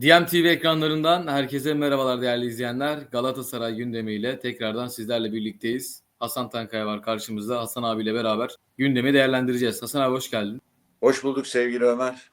DMTV ekranlarından herkese merhabalar değerli izleyenler. Galatasaray gündemiyle tekrardan sizlerle birlikteyiz. Hasan Tankaya var karşımızda. Hasan abiyle beraber gündemi değerlendireceğiz. Hasan abi hoş geldin. Hoş bulduk sevgili Ömer.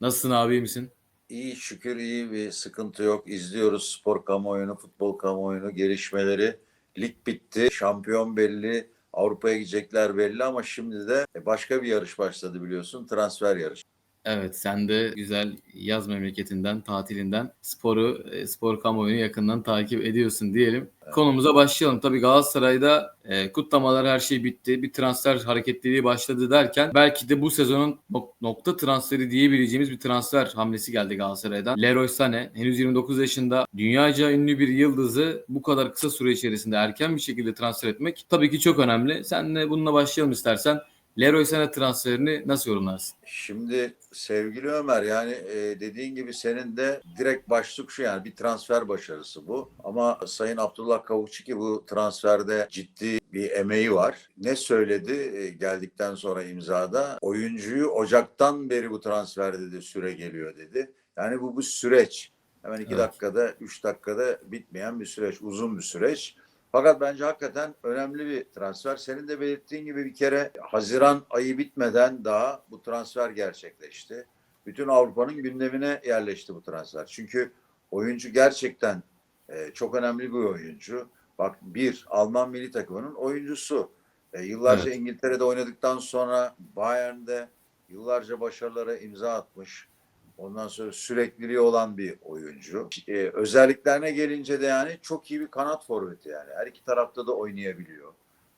Nasılsın abi iyi misin? İyi şükür iyi bir sıkıntı yok. İzliyoruz spor kamuoyunu, futbol kamuoyunu, gelişmeleri. Lig bitti, şampiyon belli, Avrupa'ya gidecekler belli ama şimdi de başka bir yarış başladı biliyorsun. Transfer yarışı. Evet sen de güzel yaz memleketinden, tatilinden sporu, e, spor kamuoyunu yakından takip ediyorsun diyelim. Konumuza başlayalım. Tabii Galatasaray'da e, kutlamalar her şey bitti. Bir transfer hareketliliği başladı derken belki de bu sezonun nok- nokta transferi diyebileceğimiz bir transfer hamlesi geldi Galatasaray'dan. Leroy Sané henüz 29 yaşında dünyaca ünlü bir yıldızı bu kadar kısa süre içerisinde erken bir şekilde transfer etmek tabii ki çok önemli. Senle bununla başlayalım istersen. Leroy Sané transferini nasıl yorumlarsın? Şimdi sevgili Ömer yani e, dediğin gibi senin de direkt başlık şu yani bir transfer başarısı bu. Ama Sayın Abdullah Kavukçu ki bu transferde ciddi bir emeği var. Ne söyledi e, geldikten sonra imzada? Oyuncuyu Ocak'tan beri bu transfer dedi süre geliyor dedi. Yani bu bu süreç. Hemen iki Evet. dakikada, üç dakikada bitmeyen bir süreç, uzun bir süreç. Fakat bence hakikaten önemli bir transfer. Senin de belirttiğin gibi bir kere Haziran ayı bitmeden daha bu transfer gerçekleşti. Bütün Avrupa'nın gündemine yerleşti bu transfer. Çünkü oyuncu gerçekten e, çok önemli bir oyuncu. Bak bir Alman milli takımının oyuncusu. E, yıllarca Evet. İngiltere'de oynadıktan sonra Bayern'de yıllarca başarılara imza atmış. Ondan sonra sürekliliği olan bir oyuncu. Ee, özelliklerine gelince de yani çok iyi bir kanat forveti yani. Her iki tarafta da oynayabiliyor.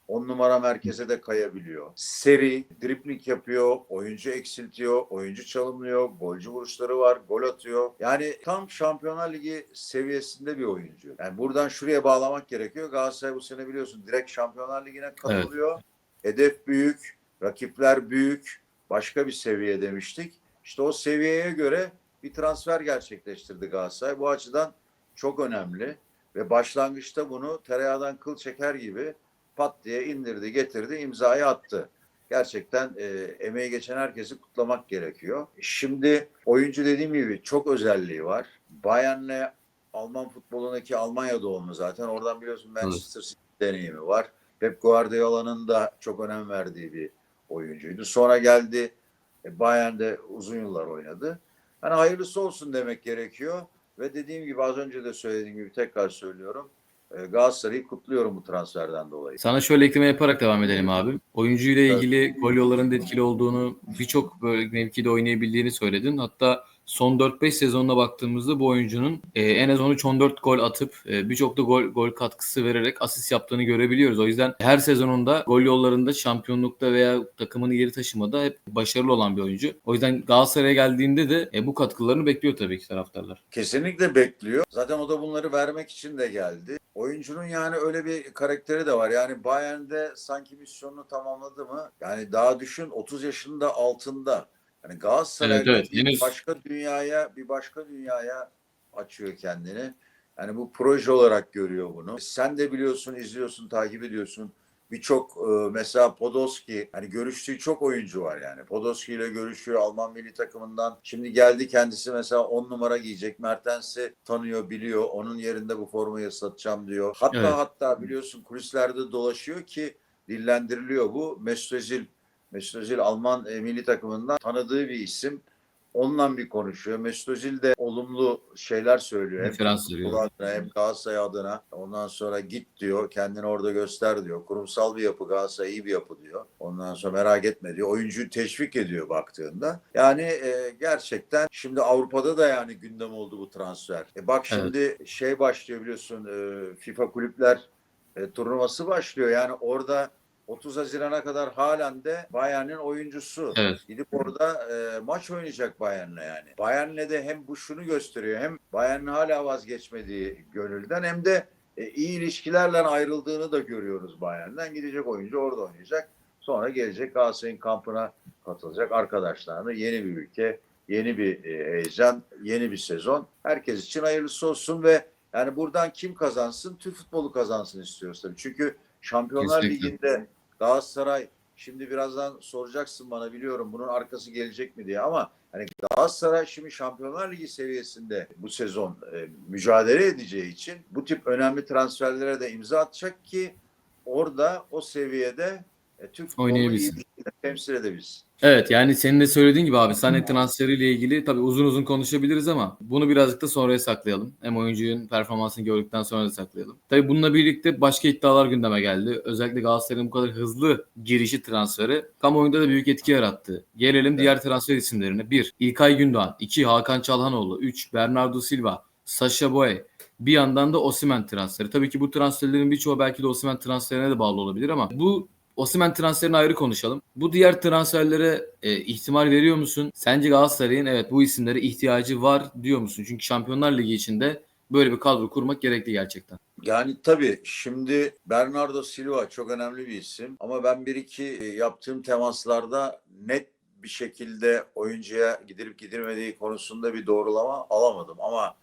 On numara merkeze de kayabiliyor. Seri, dripling yapıyor, oyuncu eksiltiyor, oyuncu çalımlıyor, golcü vuruşları var, gol atıyor. Yani tam Şampiyonlar Ligi seviyesinde bir oyuncu. Yani buradan şuraya bağlamak gerekiyor. Galatasaray bu sene biliyorsun direkt Şampiyonlar Ligi'ne katılıyor. Hedef büyük, rakipler büyük, başka bir seviye demiştik. İşte o seviyeye göre bir transfer gerçekleştirdi Galatasaray. Bu açıdan çok önemli ve başlangıçta bunu tereyağdan kıl çeker gibi pat diye indirdi, getirdi, imzayı attı. Gerçekten e, emeği geçen herkesi kutlamak gerekiyor. Şimdi oyuncu dediğim gibi çok özelliği var. Bayern'le Alman futbolundaki Almanya doğumlu zaten. Oradan biliyorsun Manchester City deneyimi var. Pep Guardiola'nın da çok önem verdiği bir oyuncuydu. Sonra geldi e, Bayern'de uzun yıllar oynadı. Hani hayırlısı olsun demek gerekiyor. Ve dediğim gibi az önce de söylediğim gibi tekrar söylüyorum. e, Galatasaray'ı kutluyorum bu transferden dolayı. Sana şöyle ekleme yaparak devam edelim abi. Oyuncuyla Evet. ilgili gol yollarının etkili olduğunu, birçok böyle mevkide oynayabildiğini söyledin. Hatta son 4-5 sezonuna baktığımızda bu oyuncunun e, en az 13-14 gol atıp e, birçok da gol gol katkısı vererek asist yaptığını görebiliyoruz. O yüzden her sezonunda gol yollarında şampiyonlukta veya takımını geri taşımada hep başarılı olan bir oyuncu. O yüzden Galatasaray'a geldiğinde de e, bu katkılarını bekliyor tabii ki taraftarlar. Kesinlikle bekliyor. Zaten o da bunları vermek için de geldi. Oyuncunun yani öyle bir karakteri de var. Yani Bayern'de sanki misyonunu tamamladı mı? Yani daha düşün 30 yaşında altında. Yani Galatasaray'da Evet, evet. bir Henüz- başka dünyaya bir başka dünyaya açıyor kendini. Yani bu proje olarak görüyor bunu. Sen de biliyorsun, izliyorsun, takip ediyorsun. Birçok e, mesela Podolski hani görüştüğü çok oyuncu var yani. Podolski ile görüşüyor Alman milli takımından. Şimdi geldi kendisi mesela 10 numara giyecek. Mertens'i tanıyor, biliyor. Onun yerinde bu formayı satacağım diyor. Hatta Evet. hatta biliyorsun kulislerde dolaşıyor ki dillendiriliyor bu. Mesut Özil Mesut Özil Alman e, milli takımından tanıdığı bir isim. Onunla bir konuşuyor. Mesut Özil de olumlu şeyler söylüyor. Hem Referans veriyor. futbol adına hem Galatasaray adına. Ondan sonra git diyor. Kendini orada göster diyor. Kurumsal bir yapı Galatasaray iyi bir yapı diyor. Ondan sonra merak etme diyor. Oyuncuyu teşvik ediyor baktığında. Yani e, gerçekten şimdi Avrupa'da da yani gündem oldu bu transfer. E bak şimdi şey başlıyor biliyorsun e, FIFA kulüpler e, turnuvası başlıyor. Yani orada 30 Haziran'a kadar halen de Bayern'in oyuncusu. Evet. Gidip orada e, maç oynayacak Bayern'le yani. Bayern'le de hem bu şunu gösteriyor hem Bayern'in hala vazgeçmediği gönülden hem de e, iyi ilişkilerle ayrıldığını da görüyoruz Bayern'den. Gidecek oyuncu orada oynayacak. Sonra gelecek Galatasaray'ın kampına katılacak arkadaşlarını. Yeni bir ülke, yeni bir e, heyecan, yeni bir sezon. Herkes için hayırlısı olsun ve yani buradan kim kazansın? Türk futbolu kazansın istiyoruz tabii. Çünkü Şampiyonlar Kesinlikle. Ligi'nde Galatasaray şimdi birazdan soracaksın bana biliyorum bunun arkası gelecek mi diye ama hani Galatasaray şimdi Şampiyonlar Ligi seviyesinde bu sezon e, mücadele edeceği için bu tip önemli transferlere de imza atacak ki orada o seviyede e, Türk futbolunu iyi temsil edebilsin. Evet yani senin de söylediğin gibi abi Sané transferiyle ilgili tabii uzun uzun konuşabiliriz ama bunu birazcık da sonraya saklayalım. Hem oyuncunun performansını gördükten sonra da saklayalım. Tabii bununla birlikte başka iddialar gündeme geldi. Özellikle Galatasaray'ın bu kadar hızlı girişi transferi kamuoyunda da büyük etki yarattı. Gelelim Evet. diğer transfer isimlerine. 1. İlkay Gündoğan. 2. Hakan Çalhanoğlu. 3. Bernardo Silva. Sasha Boye. Bir yandan da Osimhen transferi. Tabii ki bu transferlerin birçoğu belki de Osimhen transferine de bağlı olabilir ama bu Osimhen transferini ayrı konuşalım. Bu diğer transferlere e, ihtimal veriyor musun? Sence Galatasaray'ın evet bu isimlere ihtiyacı var diyor musun? Çünkü Şampiyonlar Ligi içinde böyle bir kadro kurmak gerekli gerçekten. Yani tabii şimdi Bernardo Silva çok önemli bir isim ama ben bir iki e, yaptığım temaslarda net bir şekilde oyuncuya gidilip gidilmediği konusunda bir doğrulama alamadım ama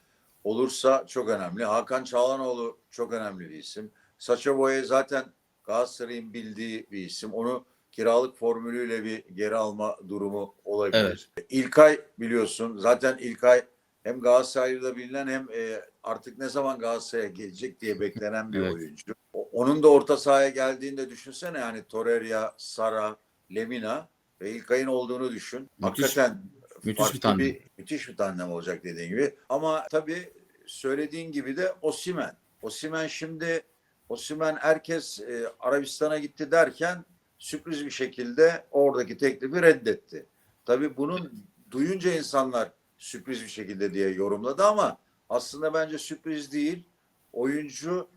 olursa çok önemli. Hakan Çağlanoğlu çok önemli bir isim. Saça Boye zaten Galatasaray'ın bildiği bir isim. Onu kiralık formülüyle bir geri alma durumu olabilir. İlkay biliyorsun zaten İlkay hem Galatasaray'da bilinen hem e, artık ne zaman Galatasaray'a gelecek diye beklenen bir Evet. oyuncu. Onun da orta sahaya geldiğinde düşünsene yani Torreira, Sara, Lemina ve İlkay'ın olduğunu düşün. Müthiş- Hakikaten müthiş bir tandem. müthiş bir tandem olacak dediğin gibi. Ama tabii söylediğin gibi de Osimen. Osimen şimdi Osimen herkes e, Arabistan'a gitti derken sürpriz bir şekilde oradaki teklifi reddetti. Tabii bunun duyunca insanlar sürpriz bir şekilde diye yorumladı ama aslında bence sürpriz değil. Oyuncu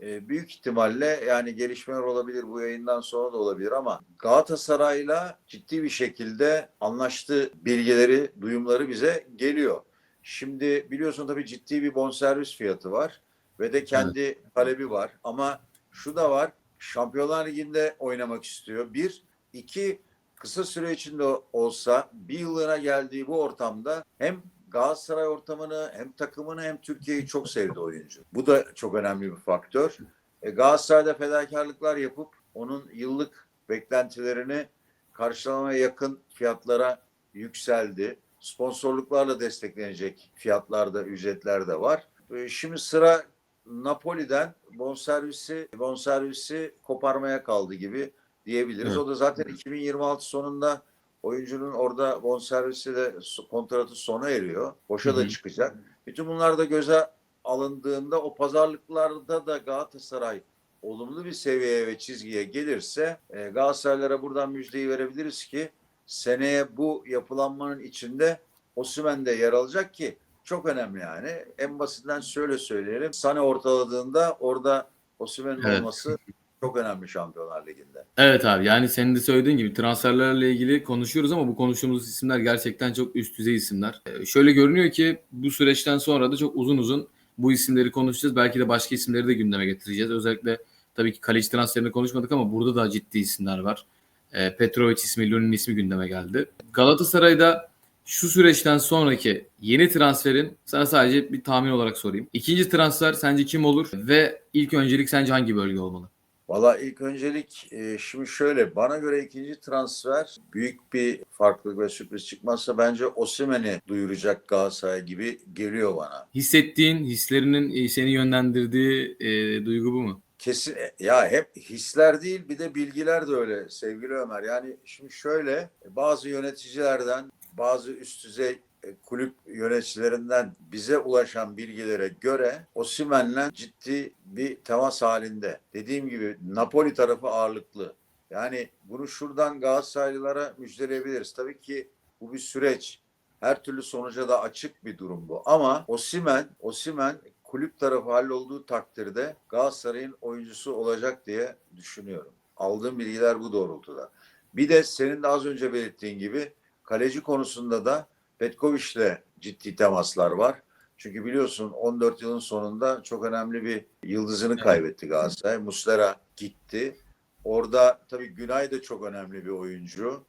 e, büyük ihtimalle yani gelişmeler olabilir bu yayından sonra da olabilir ama Galatasaray'la ciddi bir şekilde anlaştığı bilgileri, duyumları bize geliyor. Şimdi biliyorsun tabii ciddi bir bonservis fiyatı var ve de kendi talebi var ama şu da var Şampiyonlar Ligi'nde oynamak istiyor. Bir, iki kısa süre içinde olsa bir yıllığına geldiği bu ortamda hem Galatasaray ortamını hem takımını hem Türkiye'yi çok sevdi oyuncu. Bu da çok önemli bir faktör. E, Galatasaray'da fedakarlıklar yapıp onun yıllık beklentilerini karşılamaya yakın fiyatlara yükseldi. Sponsorluklarla desteklenecek fiyatlarda, ücretler de var. E, Şimdi sıra Napoli'den bonservisi bonservisi koparmaya kaldı gibi diyebiliriz. Evet. O da zaten 2026 sonunda oyuncunun orada bonservisi de kontratı sona eriyor. Boşa Hı hı. da çıkacak. Bütün bunlar da göze alındığında o pazarlıklarda da Galatasaray olumlu bir seviyeye ve çizgiye gelirse e, Galatasaraylara buradan müjdeyi verebiliriz ki seneye bu yapılanmanın içinde Osimhen de yer alacak ki çok önemli yani. En basitinden şöyle söyleyelim. Sane ortaladığında orada Osimhen'in Evet. olması çok önemli Şampiyonlar Ligi'nde. Evet abi yani senin de söylediğin gibi transferlerle ilgili konuşuyoruz ama bu konuştuğumuz isimler gerçekten çok üst düzey isimler. Ee, şöyle görünüyor ki bu süreçten sonra da çok uzun uzun bu isimleri konuşacağız. Belki de başka isimleri de gündeme getireceğiz. Özellikle tabii ki kaleci transferini konuşmadık ama burada da ciddi isimler var. Ee, Petrovic ismi, Lunin ismi gündeme geldi. Galatasaray'da şu süreçten sonraki yeni transferin sana sadece bir tahmin olarak sorayım. İkinci transfer sence kim olur ve ilk öncelik sence hangi bölge olmalı? Valla ilk öncelik e, şimdi şöyle bana göre ikinci transfer büyük bir farklılık ve sürpriz çıkmazsa bence Osimhen'i duyuracak Galatasaray gibi geliyor bana. Hissettiğin, hislerinin e, seni yönlendirdiği e, duygu bu mu? Kesin e, ya hep hisler değil bir de bilgiler de öyle sevgili Ömer. Yani şimdi şöyle bazı yöneticilerden bazı üst düzey e, kulüp yöneticilerinden bize ulaşan bilgilere göre Osimhen'le ciddi bir temas halinde. Dediğim gibi Napoli tarafı ağırlıklı. Yani bunu şuradan Galatasaraylılara müjdeleyebiliriz. Tabii ki bu bir süreç. Her türlü sonuca da açık bir durum bu. Ama Osimhen, Osimhen kulüp tarafı hallolduğu takdirde Galatasaray'ın oyuncusu olacak diye düşünüyorum. Aldığım bilgiler bu doğrultuda. Bir de senin de az önce belirttiğin gibi kaleci konusunda da Petkovic'le ciddi temaslar var. Çünkü biliyorsun 14 yılın sonunda çok önemli bir yıldızını kaybetti Galatasaray. Muslera gitti. Orada tabii Günay da çok önemli bir oyuncu.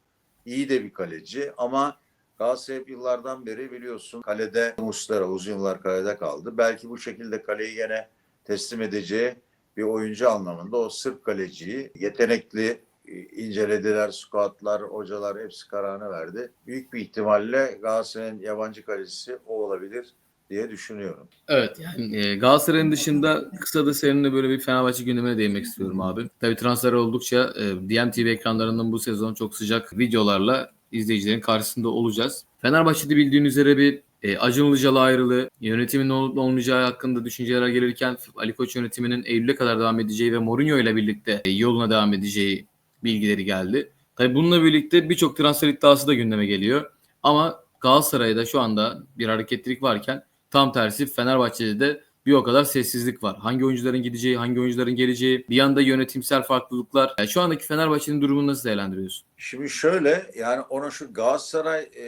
İyi de bir kaleci ama Galatasaray hep yıllardan beri biliyorsun kalede Muslera uzun yıllar kalede kaldı. Belki bu şekilde kaleyi yine teslim edeceği bir oyuncu anlamında o Sırp kaleciyi yetenekli, incelediler, scoutlar, hocalar hepsi kararını verdi. Büyük bir ihtimalle Galatasaray'ın yabancı kalecisi o olabilir diye düşünüyorum. Evet yani e, Galatasaray'ın dışında kısa da seninle böyle bir Fenerbahçe gündemine değinmek istiyorum abi. Tabii transfer oldukça e, DMTV ekranlarından bu sezon çok sıcak videolarla izleyicilerin karşısında olacağız. Fenerbahçe'de bildiğin üzere bir e, Acun Ilıcalı ayrılığı, yönetimin ne olup olmayacağı hakkında düşünceler gelirken Ali Koç yönetiminin Eylül'e kadar devam edeceği ve Mourinho ile birlikte e, yoluna devam edeceği bilgileri geldi. Tabii bununla birlikte birçok transfer iddiası da gündeme geliyor. Ama Galatasaray'da şu anda bir hareketlilik varken tam tersi Fenerbahçe'de de bir o kadar sessizlik var. Hangi oyuncuların gideceği, hangi oyuncuların geleceği, bir yanda yönetimsel farklılıklar. Yani şu andaki Fenerbahçe'nin durumunu nasıl değerlendiriyorsun? Şimdi şöyle yani ona şu Galatasaray e,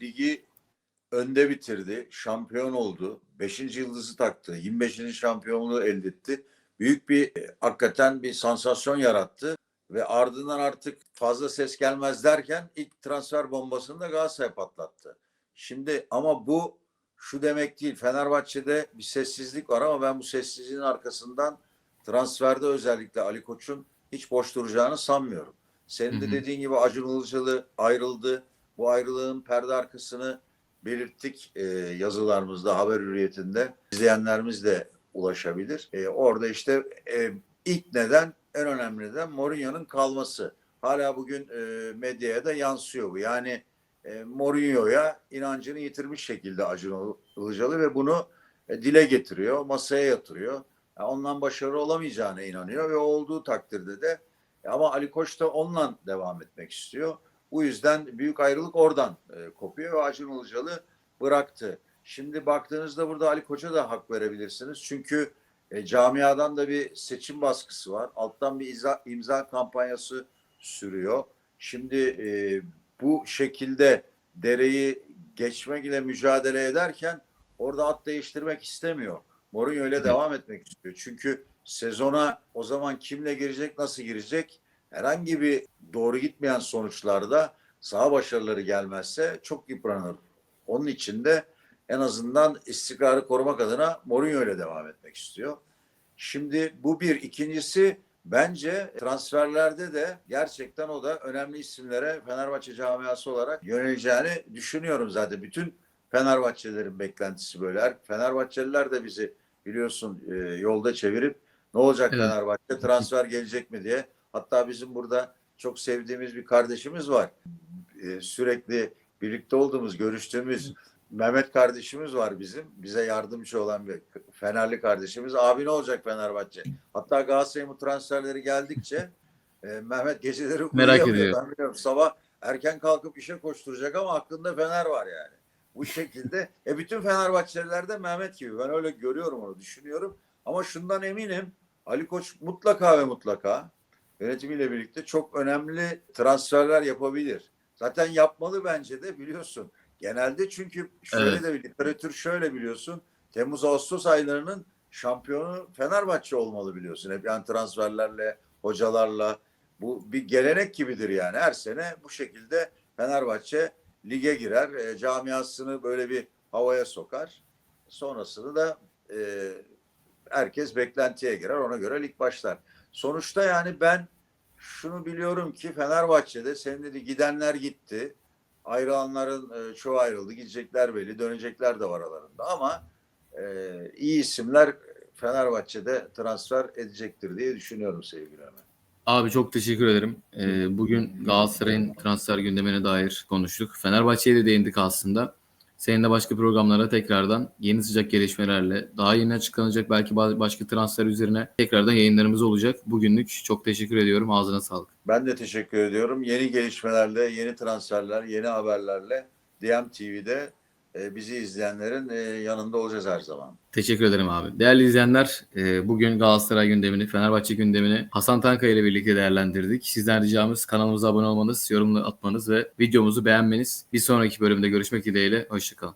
ligi önde bitirdi. Şampiyon oldu. 5. yıldızı taktı. 25. şampiyonluğu elde etti. Büyük bir e, hakikaten bir sansasyon yarattı. Ve ardından artık fazla ses gelmez derken ilk transfer bombasını da Galatasaray patlattı. Şimdi ama bu şu demek değil. Fenerbahçe'de bir sessizlik var ama ben bu sessizliğin arkasından transferde özellikle Ali Koç'un hiç boş duracağını sanmıyorum. Senin de dediğin gibi Acun Ilıcalı ayrıldı. Bu ayrılığın perde arkasını belirttik e, yazılarımızda, haber hürriyetinde. İzleyenlerimiz de ulaşabilir. E, orada işte e, ilk neden, en önemli neden Mourinho'nun kalması. Hala bugün e, medyaya da yansıyor bu. Yani e, Mourinho'ya inancını yitirmiş şekilde Acun Ilıcalı ve bunu e, dile getiriyor, masaya yatırıyor. Yani ondan başarılı olamayacağına inanıyor ve olduğu takdirde de e, ama Ali Koç da onunla devam etmek istiyor. Bu yüzden büyük ayrılık oradan e, kopuyor ve Acun Ilıcalı bıraktı. Şimdi baktığınızda burada Ali Koç'a da hak verebilirsiniz. Çünkü e, camiadan da bir seçim baskısı var. Alttan bir imza, imza kampanyası sürüyor. Şimdi e, bu şekilde dereyi geçmek ile mücadele ederken orada at değiştirmek istemiyor. Mourinho ile devam etmek istiyor. Çünkü sezona o zaman kimle girecek, nasıl girecek? Herhangi bir doğru gitmeyen sonuçlarda saha başarıları gelmezse çok yıpranır. Onun için de en azından istikrarı korumak adına Mourinho ile devam etmek istiyor. Şimdi bu bir. ikincisi bence transferlerde de gerçekten o da önemli isimlere Fenerbahçe camiası olarak yöneleceğini düşünüyorum zaten. Bütün Fenerbahçelilerin beklentisi böyle. Her- Fenerbahçeliler de bizi biliyorsun e, yolda çevirip ne olacak Evet. Fenerbahçe transfer gelecek mi diye. Hatta bizim burada çok sevdiğimiz bir kardeşimiz var. E, sürekli birlikte olduğumuz, görüştüğümüz Mehmet kardeşimiz var bizim. Bize yardımcı olan bir Fenerli kardeşimiz. Abi ne olacak Fenerbahçe? Hatta Galatasaray'ın bu transferleri geldikçe e, Mehmet geceleri Merak ediyor. Ben sabah erken kalkıp işe koşturacak ama aklında Fener var yani. Bu şekilde. E bütün Fenerbahçeliler de Mehmet gibi. Ben öyle görüyorum onu, düşünüyorum. Ama şundan eminim. Ali Koç mutlaka ve mutlaka yönetimiyle birlikte çok önemli transferler yapabilir. Zaten yapmalı bence de biliyorsun. Genelde çünkü şöyle Evet. de bir literatür şöyle biliyorsun. Temmuz Ağustos aylarının şampiyonu Fenerbahçe olmalı biliyorsun. Hep yani transferlerle, hocalarla bu bir gelenek gibidir yani. Her sene bu şekilde Fenerbahçe lige girer. E, camiasını böyle bir havaya sokar. Sonrasını da e, herkes beklentiye girer. Ona göre lig başlar. Sonuçta yani ben şunu biliyorum ki Fenerbahçe'de senin dedi gidenler gitti. Ayrılanların e, çoğu ayrıldı. Gidecekler belli. Dönecekler de var aralarında. Ama e, iyi isimler Fenerbahçe'de transfer edecektir diye düşünüyorum sevgili Ömer. Abi çok teşekkür ederim. Ee, bugün Galatasaray'ın transfer gündemine dair konuştuk. Fenerbahçe'ye de değindik aslında. Seninle başka programlara tekrardan yeni sıcak gelişmelerle daha yeni açıklanacak belki başka transfer üzerine tekrardan yayınlarımız olacak. Bugünlük çok teşekkür ediyorum. Ağzına sağlık. Ben de teşekkür ediyorum. Yeni gelişmelerle, yeni transferler, yeni haberlerle DM TV'de bizi izleyenlerin e, yanında olacağız her zaman. Teşekkür ederim abi. Değerli izleyenler, e, bugün Galatasaray gündemini, Fenerbahçe gündemini Hasan Tankaya ile birlikte değerlendirdik. Sizden ricamız kanalımıza abone olmanız, yorumlar atmanız ve videomuzu beğenmeniz. Bir sonraki bölümde görüşmek dileğiyle. Hoşçakalın.